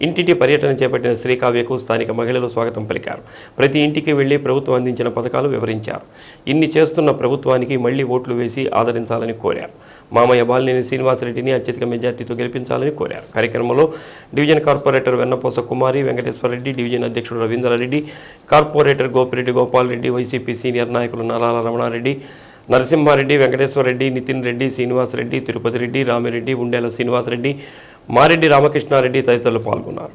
ఇంటింటి పర్యటన చేపట్టిన శ్రీకావ్యకు స్థానిక మహిళలు స్వాగతం పలికారు. ప్రతి ఇంటికి వెళ్ళి ప్రభుత్వం అందించిన పథకాలు వివరించారు. ఇన్ని చేస్తున్న ప్రభుత్వానికి మళ్ళీ ఓట్లు వేసి ఆదరించాలని కోరారు. మామయ్య బాలినేని శ్రీనివాసరెడ్డిని అత్యధిక మెజార్టీతో గెలిపించాలని కోరారు. కార్యక్రమంలో division corporator Vennaposa Kumari Venkateswara Reddy division అధ్యక్షుడు Ravindra Reddy corporator Gopireddy Gopal Reddy YCP senior నాయకులు నలాల రమణారెడ్డి నరసింహారెడ్డి వెంకటేశ్వరరెడ్డి నితిన్ రెడ్డి శ్రీనివాసరెడ్డి తిరుపతి రెడ్డి రామిరెడ్డి ఉండేల శ్రీనివాసరెడ్డి మారెడ్డి రామకృష్ణారెడ్డి తదితరులు పాల్గొన్నారు.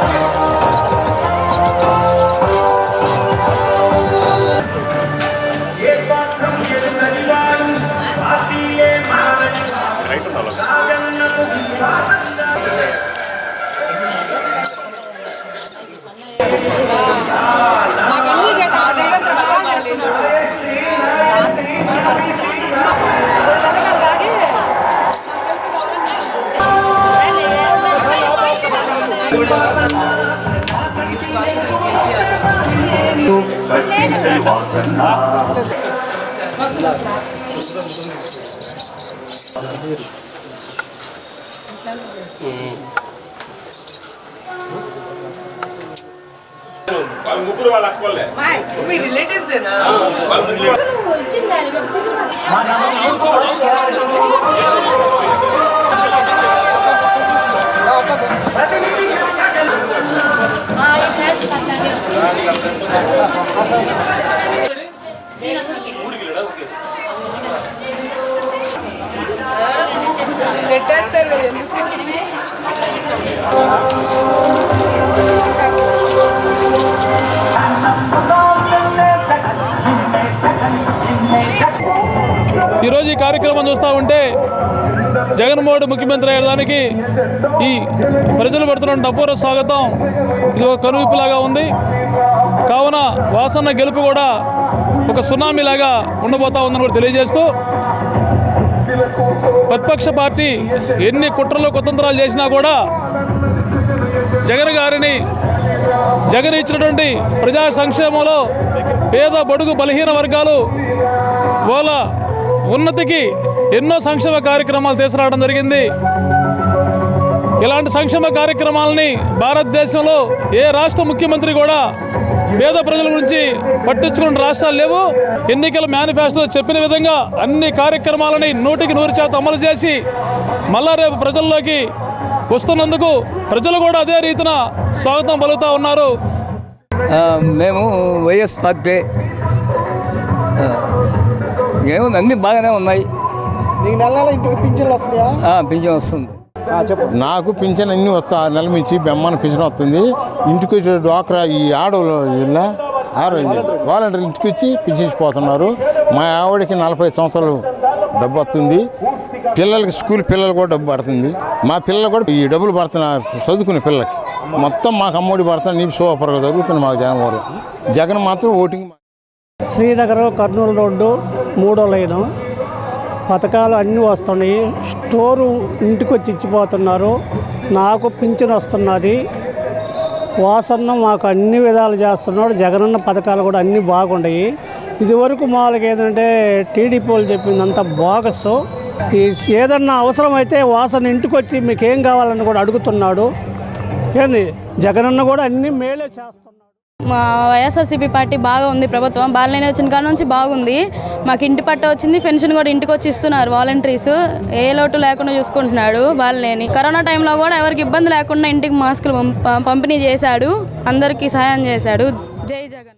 వాళ్ళ ముగ్గురు వాళ్ళ అక్కోళ్ళే మీ రిలేటివ్స్ ఏనా వాళ్ళ ముగ్గురు నెట్టేస్తారు ఈరోజు ఈ కార్యక్రమం చూస్తూ ఉంటే జగన్మోహన్ ముఖ్యమంత్రి అయ్యడానికి ఈ ప్రజలు పెడుతున్న అపూర్వ స్వాగతం ఇది ఒక కనువిప్పులాగా ఉంది. కావున వాసన్న గెలుపు కూడా ఒక సునామీలాగా ఉండబోతా ఉందని కూడా తెలియజేస్తూ ప్రతిపక్ష పార్టీ ఎన్ని కుట్రలు కుతంత్రాలు చేసినా కూడా జగన్ గారిని జగన్ ఇచ్చినటువంటి ప్రజా సంక్షేమంలో పేద బడుగు బలహీన వర్గాలు వాళ్ళ ఉన్నతికి ఎన్నో సంక్షేమ కార్యక్రమాలు తీసుకురావడం జరిగింది. ఇలాంటి సంక్షేమ కార్యక్రమాలని భారతదేశంలో ఏ రాష్ట్ర ముఖ్యమంత్రి కూడా పేద ప్రజల గురించి పట్టించుకున్న రాష్ట్రాలు లేవు. ఎన్నికల మేనిఫెస్టోలో చెప్పిన విధంగా అన్ని కార్యక్రమాలని నూటికి నూరు శాతం అమలు చేసి మళ్ళా రేపు ప్రజల్లోకి వస్తున్నందుకు ప్రజలు కూడా అదే రీతిన స్వాగతం పలుకుతూ ఉన్నారు. మేము వైఎస్ పార్టీ. ఏముంది అన్నీ బాగానే ఉన్నాయి. పింఛన్ వస్తుంది. నాకు పింఛన్ అన్నీ వస్తా నెలల నుంచి బెమ్మన పింఛన్ వస్తుంది. ఇంటికి వచ్చే డ్వాక్రా ఈ ఆడవాళ్ళు వీళ్ళ ఆరు వాలంటీర్లు ఇంటికి వచ్చి పింఛన్ ఇచ్చిపోతున్నారు మా ఆవిడకి నలభై సంవత్సరాలు డబ్బు వస్తుంది. పిల్లలకి స్కూల్ పిల్లలు కూడా డబ్బు పడుతుంది. మా పిల్లలు కూడా ఈ డబ్బులు పడుతున్న చదువుకునే పిల్లలకి. మొత్తం మాకు అమ్మఒడి పడుతున్న నీకు సూపర్గా జరుగుతుంది మాకు జగన్ వారు జగన్ మాత్రం ఓటింగ్ శ్రీనగర్ కర్నూలు రోడ్డు మూడో లైను. పథకాలు అన్నీ వస్తున్నాయి. స్టోరు ఇంటికి వచ్చి ఇచ్చిపోతున్నారు. నాకు పింఛన్ వస్తున్నది. వాసన్న మాకు అన్ని విధాలు చేస్తున్నాడు. జగనన్న పథకాలు కూడా అన్నీ బాగున్నాయి ఇదివరకు మామూలుగా ఏంటంటే టీడీపీ వాళ్ళు చెప్పిందంతా బోగస్. ఈ ఏదన్నా అవసరమైతే వాసన ఇంటికి వచ్చి మీకు ఏం కావాలని కూడా అడుగుతున్నాడు. ఏంది? జగనన్న కూడా అన్ని మేలే చేస్తున్నాడు. మా వైఎస్ఆర్సీపీ పార్టీ బాగా ఉంది ప్రభుత్వం. బాలనేని వచ్చిన కాడ నుంచి బాగుంది. మాకు ఇంటి పట్ట వచ్చింది పెన్షన్ కూడా ఇంటికి వచ్చి ఇస్తున్నారు వాలంటీర్స్. ఏ లోటు లేకుండా చూసుకుంటున్నాడు బాలనేని. కరోనా టైంలో కూడా ఎవరికి ఇబ్బంది లేకుండా ఇంటికి మాస్కులు పంపిణీ చేశాడు. అందరికీ సహాయం చేశాడు. జై జగన్.